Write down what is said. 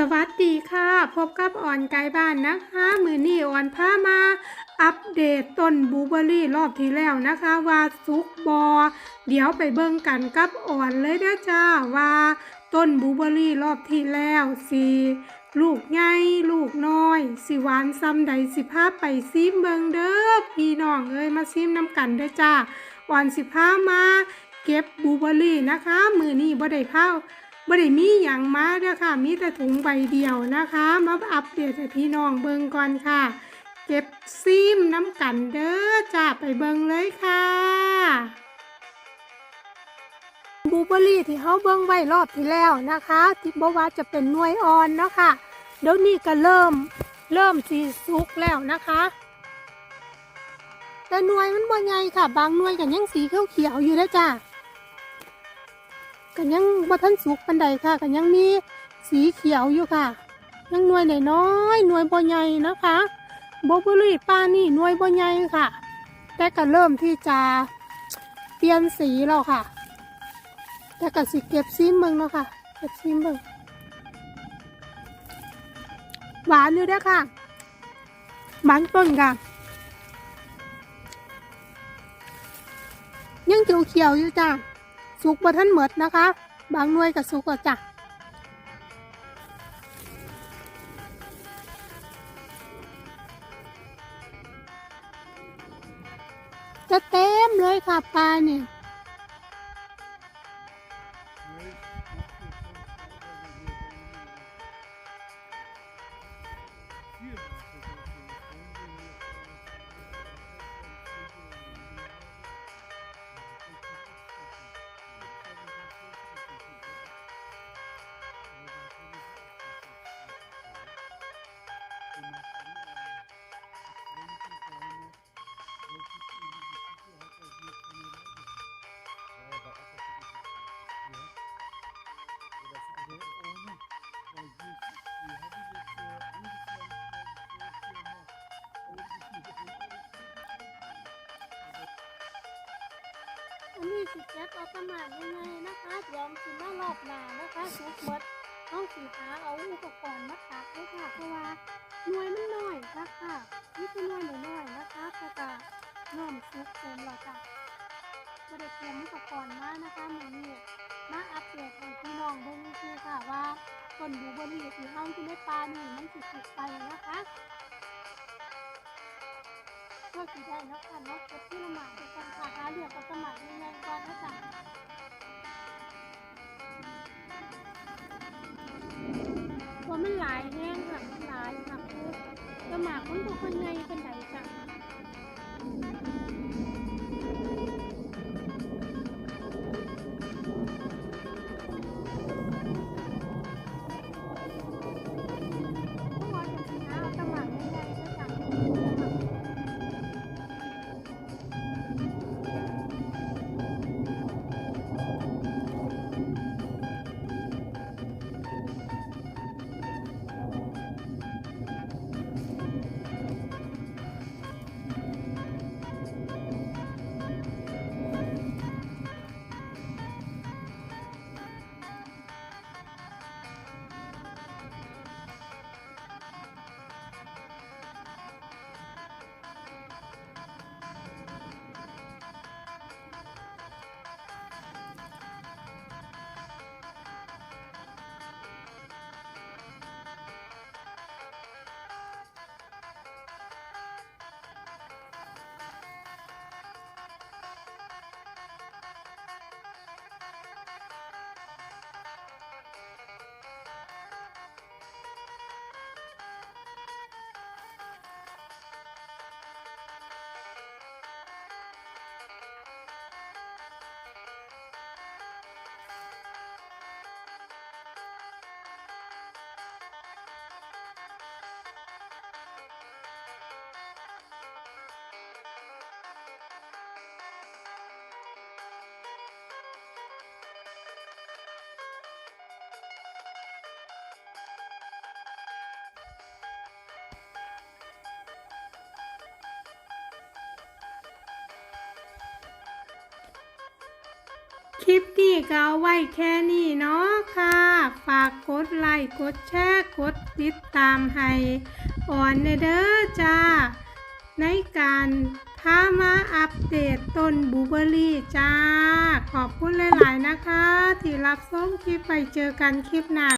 สวัสดีค่ะ พบกับอ่อนไกลบ้านนะคะ มือนี้อ่อนพามา อัปเดตต้นบูเบอร์รี่รอบที่แล้วนะคะ ว่าสุกบอ เดี๋ยวไปเบิ่งกันกับอ่อนเลยนะจ้าว่าต้นบูเบอร์รี่รอบที่แล้วสีลูกใหญ่ลูกน้อย สิหวานซ้ำใดสิพาไปซิมเบิงเด้อพี่น้องเอ้ยมาซิมน้ำกันเด้อจ้าอ่อนสิพามา เก็บบูเบอร์รี่นะคะ มือนี้บ่ได้พา บ่ได้มีหยังมาเด้อค่ะ มีแต่ถุงใบเดียวนะคะ มาอัปเดตให้พี่น้องเบิ่งก่อนค่ะ เก็บซิมน้ำกันเด้อจ้าไปเบิ่งเลยค่ะบูเบอรี่ที่เขาเบิ่งไว้รอบที่แล้วนะคะที่บอกว่าจะเป็นหน่วยอ่อนเนาะค่ะเดี๋ยวนี้ก็เริ่มเริ่มสีสุกแล้วนะคะ แต่หน่วยมันบ่ใหญ่ค่ะ บางหน่วยก็ยังสีเขียวๆอยู่นะจ้า กันยังบ่ทันสุกปันใดค่ะกันยังมีสีเขียวอยู่ค่ะ ยังหน่วยไหนน้อยหน่วยบ่ใหญ่นะคะบบรี่ป้านี่หน่วยบ่ใหญ่ค่ะ แต่ก็เริ่มที่จะเปลี่ยนสีแล้วค่ะ แต่ก็สิเก็บซิมเบิ่งเนาะค่ะเก็บซิมเบิ่งหวานอยู่เด้อค่ะบางต้นค่ะยังเขียวๆอยู่จ้า สุกบ่ท่านเหมดนะคะ บางหน่วยกับสุกก็จ้ะจะเต็มเลยค่ะปลาเนี่ย อันนี้สิแก๊สออโตมาตยังไงนะคะเดี๋ยวสิมารอบหน้านะคะสุกหมดต้องสีหาเอาอุปกรณ์มาตักเลยค่ะเพราะว่าหน่วยมันน้อยค่ะคะนี่คือหน่วยหน้อยนะคะแต่ก็เริ่มสุกเต็มแล้วจ้ะก็ได้เตรียมอุปกรณ์มานะคะมือนี้มาอัปเดตให้พี่น้องเบิ่งคือค่ะว่าต้นบูเบอรี่ที่เฮาที่ในป่าหนี่มันสิสุกไปนะคะเพื่อสีได้แล้วค่ะเนาะเก็บ กันค่ะหาเหลือกกับสมัครยังไงก่อนนะจ๊ะว่ามันหลายแห้งค่ะมันหลายค่ะคือสมัครมันบ่คนไงเป็นไดจ้ คลิปนี้ก็เอาไว้แค่นี้เนาะค่ะ ฝากกดไลค์กดแชร์กดติดตามให้อ่อนเด้อจ้า ในการพามาอัปเดตต้นบูเบอรี่จ้า ขอบคุณหลาย ๆ นะคะ ที่รับชมคลิปไปเจอกันคลิปหน้า